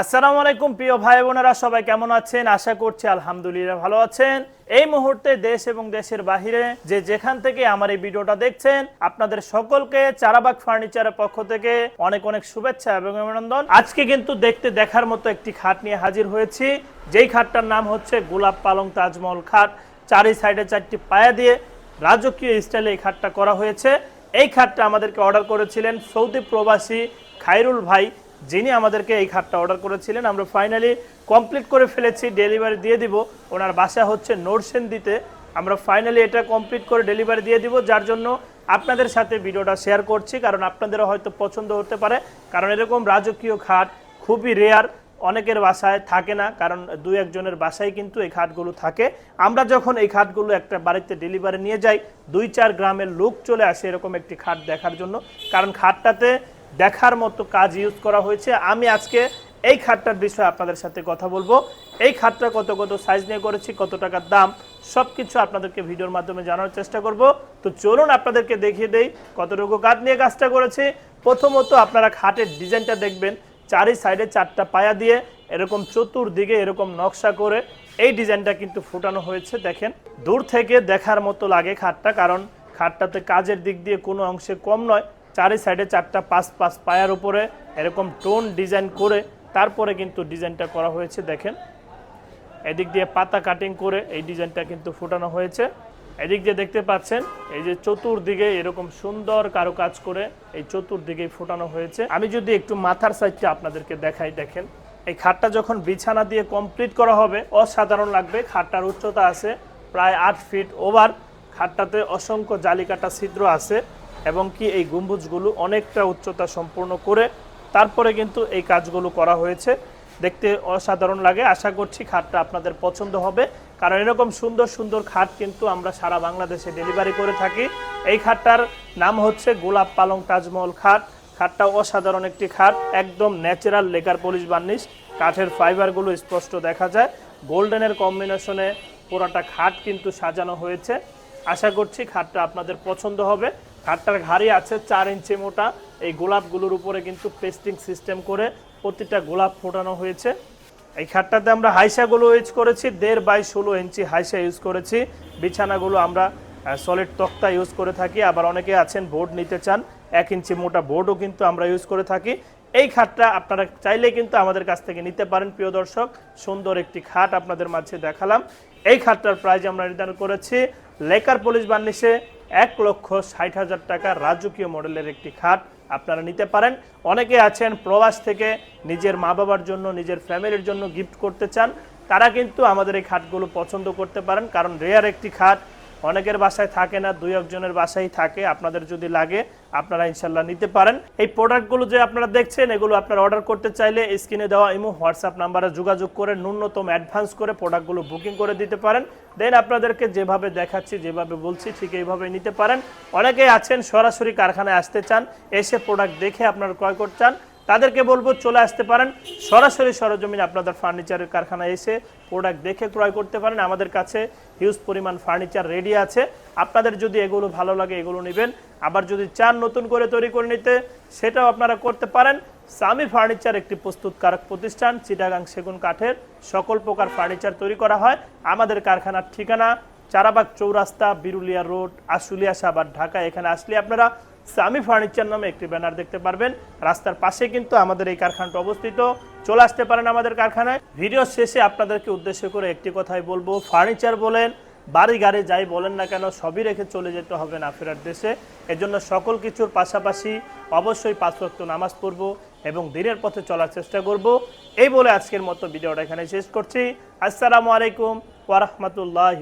আসসালামু আলাইকুম, প্রিয় ভাই বোনেরা, সবাই কেমন আছেন? আশা করছি আলহামদুলিল্লাহ ভালো আছেন। এই মুহূর্তে দেশ এবং দেশের বাহিরে যে যেখান থেকে আমার এই ভিডিওটা দেখছেন, আপনাদের সকলকে চারাবাগ ফার্নিচারের পক্ষ থেকে অনেক অনেক শুভেচ্ছা এবং অভিনন্দন। আজকে কিন্তু দেখতে দেখার মতো একটি খাট নিয়ে হাজির হয়েছি। যেই খাটটার নাম হচ্ছে গোলাপ পালং তাজমহল খাট। চারি সাইডে চারটি পায়া দিয়ে রাজকীয় স্টাইলে এই খাটটা করা হয়েছে। এই খাটটা আমাদেরকে অর্ডার করেছিলেন সৌদি প্রবাসী খাইরুল ভাই। যিনি আমাদেরকে এই খাটটা অর্ডার করেছিলেন, আমরা ফাইনালি কমপ্লিট করে ফেলেছি ডেলিভারি দিয়ে দিব। ওনার বাসা হচ্ছে নোরসেন দিতে আমরা ফাইনালি এটা কমপ্লিট করে ডেলিভারি দিয়ে দিব, যার জন্য আপনাদের সাথে ভিডিওটা শেয়ার করছি, কারণ আপনাদেরও হয়তো পছন্দ হতে পারে। কারণ এরকম রাজকীয় খাট খুবই রেয়ার অনেকের বাসায় থাকে না, কারণ দুই একজনের বাসায় কিন্তু এই খাটগুলো থাকে। আমরা যখন এই খাটগুলো একটা বাড়িতে ডেলিভারি নিয়ে যাই, দুই চার গ্রামের লোক চলে আসে এরকম একটি খাট দেখার জন্য। কারণ খাটটাতে দেখার মতো কাজ ইউজ করা হয়েছে। আমি আজকে এই খাটটার বিষয়ে আপনাদের সাথে কথা বলব। এই খাটটা কত কত সাইজ নিয়ে করেছি, কত টাকার দাম সব কিছু আপনাদেরকে ভিডিওর মাধ্যমে জানার চেষ্টা করব। তো চলুন আপনাদেরকে দেখিয়ে দেই কতটুকু কাঠ নিয়ে কাজটা করেছি। প্রথমত আপনারা খাটের ডিজাইনটা দেখবেন, চারি সাইডে চারটা পায়া দিয়ে এরকম চতুর্দিকে এরকম নকশা করে এই ডিজাইনটা কিন্তু ফুটানো হয়েছে। দেখেন, দূর থেকে দেখার মতো লাগে খাটটা, কারণ খাটটাতে কাজের দিক দিয়ে কোনো অংশে কম নয়। চারি সাইডে চারটা পাঁচ পাঁচ পায়ার উপরে এরকম টোন ডিজাইন করে তারপরে কিন্তু ডিজাইনটা করা হয়েছে, দেখেন। এদিক দিয়ে পাতা কাটিং করে এই ডিজাইনটা কিন্তু ফুটানো হয়েছে। এদিক দিয়ে দেখতে পাচ্ছেন, এই যে চতুর্দিকে এরকম সুন্দর কারুকাজ করে এই চতুর্দিকে ফোটানো হয়েছে। আমি যদি একটু মাথার সাইডটা আপনাদেরকে দেখাই, দেখেন। এই খাটটা যখন বিছানা দিয়ে কমপ্লিট করা হবে, অসাধারণ লাগবে। খাটটার উচ্চতা আছে প্রায় আট ফিট ওভার খাটটাতে অসংখ্য জালিকাটা ছিদ্র আছে। এবং কি এই গম্বুজগুলো অনেকটা উচ্চতা সম্পূর্ণ করে তারপরে কিন্তু এই কাজগুলো করা হয়েছে। দেখতে অসাধারণ লাগে। আশা করছি খাটটা আপনাদের পছন্দ হবে। কারণ এরকম সুন্দর সুন্দর খাট কিন্তু আমরা সারা বাংলাদেশে ডেলিভারি করে থাকি। এই খাটটার নাম হচ্ছে গোলাপ পালং তাজমহল খাট। খাটটা অসাধারণ একটি খাট। একদম ন্যাচারাল লেকার পলিশ বার্নিশ। কাঠের ফাইবারগুলো স্পষ্ট দেখা যায়। গোল্ডেনের কম্বিনেশনে পুরাটা খাট কিন্তু সাজানো হয়েছে। আশা করছি খাটটা আপনাদের পছন্দ হবে। খাটটার ঘাড়ি আছে চার ইঞ্চি মোটা। এই গোলাপগুলোর উপরে কিন্তু পেস্টিং সিস্টেম করে প্রতিটা গোলাপ ফোটানো হয়েছে। এই খাটটাতে আমরা হাইসাগুলো ইউজ করেছি, দেড় বাই ষোলো ইঞ্চি হাইসা ইউজ করেছি। বিছানাগুলো আমরা সলিড তক্তা ইউজ করে থাকি। আবার অনেকে আছেন বোর্ড নিতে চান, এক ইঞ্চি মোটা বোর্ডও কিন্তু আমরা ইউজ করে থাকি। এই খাটটা আপনারা চাইলে কিন্তু আমাদের কাছ থেকে নিতে পারেন, প্রিয় দর্শক। সুন্দর একটি খাট আপনাদের মাঝে দেখালাম। এই খাটটার প্রাইস আমরা নির্ধারণ করেছি লেকার পুলিশ বার্নিশে এক লক্ষ ষাট হাজার টাকা রাজকীয় মডেলের একটি খাট আপনারা নিতে পারেন। অনেকে আছেন প্রবাস থেকে নিজের মা বাবার জন্য, নিজের ফ্যামিলির জন্য গিফট করতে চান। তারা কিন্তু আমাদের এই খাটগুলো পছন্দ করতে পারেন, কারণ রেয়ার একটি খাট। অনেকের বাসায় থাকে না, দুই একজনের বাসায় থাকে, আপনাদের যদি লাগে, আপনারা ইনশাল্লাহ নিতে পারেন। এই প্রোডাক্টগুলো যে আপনারা দেখছেন, এগুলো আপনারা অর্ডার করতে চাইলে স্ক্রিনে দেওয়া ইমো, হোয়াটসঅ্যাপ নাম্বারে যোগাযোগ করে ন্যূনতম অ্যাডভান্স করে প্রোডাক্টগুলো বুকিং করে দিতে পারেন। দেন আপনাদেরকে যেভাবে দেখাচ্ছি, যেভাবে বলছি, ঠিক এইভাবে নিতে পারেন। অনেকেই আছেন, সরাসরি কারখানায় আসতে চান, এসে প্রোডাক্ট দেখে আপনারা ক্রয় করতে চান। তাদেরকে বলব চলে আসতে পারেন। সরাসরি সরজমিনে আপনাদের ফার্নিচারের কারখানায় এসে প্রোডাক্ট দেখে ক্রয় করতে পারেন। আমাদের কাছে হিউজ পরিমাণ ফার্নিচার রেডি আছে। আপনাদের যদি এগুলো ভালো লাগে, এগুলো নেবেন। আবার যদি চান নতুন করে তৈরি করে নিতে, সেটাও আপনারা করতে পারেন। সামি ফার্নিচার একটি প্রস্তুতকারক প্রতিষ্ঠান, চিটাগাং সেগুন কাঠের। সকল প্রকার ফার্নিচার তৈরি করা হয়। আমাদের কারখানার ঠিকানা, চারাবাগ চৌরাস্তা, বিরুলিয়া রোড, আশুলিয়া সাবার ঢাকা। এখানে আসলে আপনারা সামি ফার্নিচার নামে একটি ব্যানার দেখতে পারবেন। রাস্তার পাশে কিন্তু আমাদের এই কারখানাটা অবস্থিত। চলে আসতে পারেন আমাদের কারখানায়। ভিডিও শেষে আপনাদেরকে উদ্দেশ্য করে একটি কথাই বলব। ফার্নিচার বলেন, বাড়ি গাড়ি যাই বলেন না কেন, সবই রেখে চলে যেতে হবে না ফেরার দেশে। এজন্য সকল কিছুর পাশাপাশি অবশ্যই পাঁচ ওয়াক্ত নামাজ পড়ব এবং দিনের পথে চলার চেষ্টা করব। এই বলে আজকের মতো ভিডিওটা এখানে শেষ করছি। আসসালামু আলাইকুম ওয়ারহমতুল্লাহ